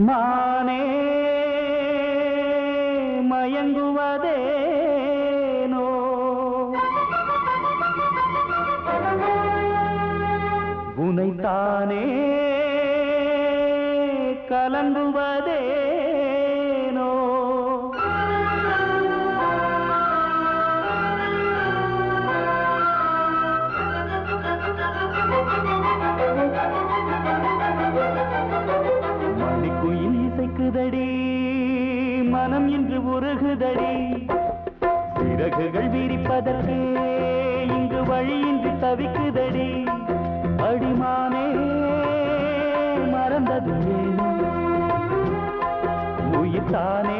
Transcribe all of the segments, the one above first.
நானே மயங்குவதேனோ? உனைத்தானே கலங்குவதே உருகுதடி. சிறகுகள் விரிப்பதற்கு இங்கு வழியின்றி தவிக்குதடி. அடிமானே மறந்தது ஏனோ உயிர்த்தானே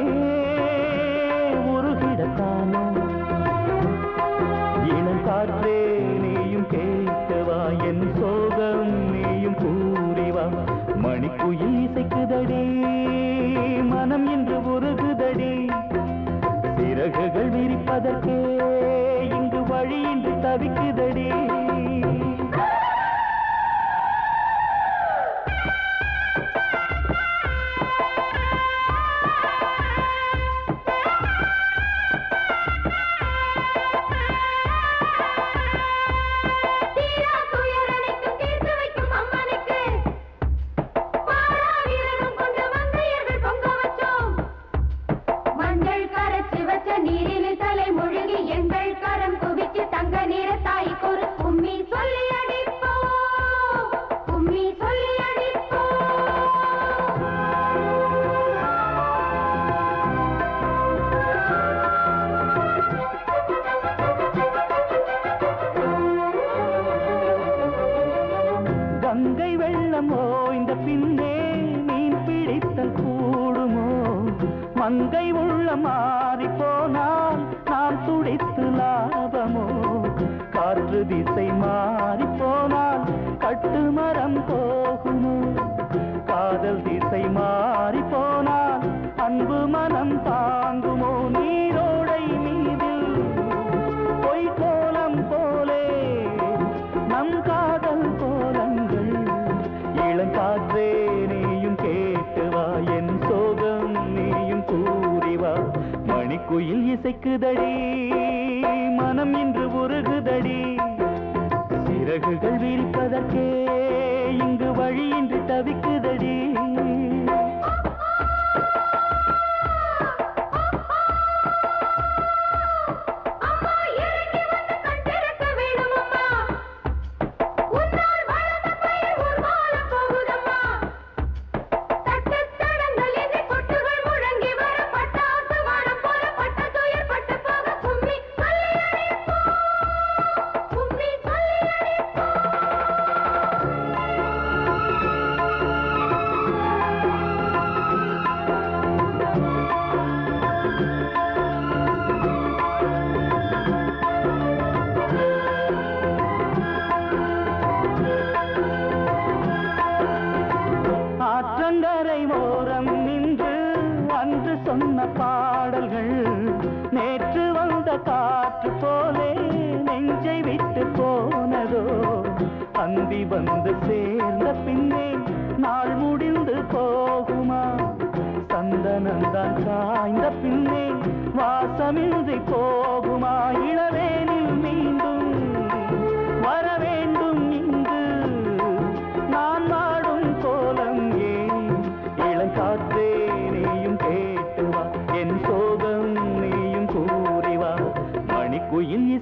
சிறகுகள் விரிப்பதற்கே இங்கு வழியின்றி தவிக்குதடி. கங்கை இந்த பின்னே மீன் பிடித்தல் கூடுமோ? மங்கை உள்ள மாறி போனால் நாம் துடித்து லாபமோ? காற்று திசை மாறி போனால் கட்டு மரம் போகுமோ? காதல் திசை மாறி போனால் அன்பு மனம் தாங்கும் மணிக்குயில் இசைக்குதடி மனம் இன்று உருகுதடி. சிறகுகள் விரிப்பதற்கே போலே நெஞ்சை விட்டு போனதோ? அந்தி வந்து சேர்ந்த பின்னே நாள் முடிந்து போகுமா? சந்தனந்தான் காய்ந்த பின்னே வாசமின்றி போகும்.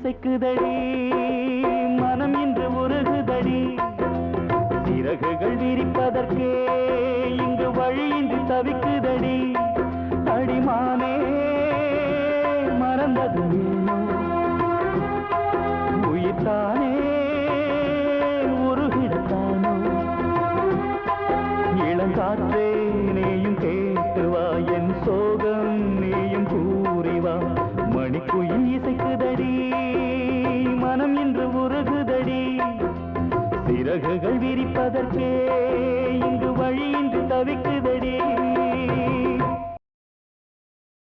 மணிக்குயில் இசைக்குதடி மனம் இன்று உருகுதடி சிறகுகள் விரிப்பதற்கே இறகுகள் விரிப்பதற்கே இங்கு வழியின்றி தவிக்குதடி.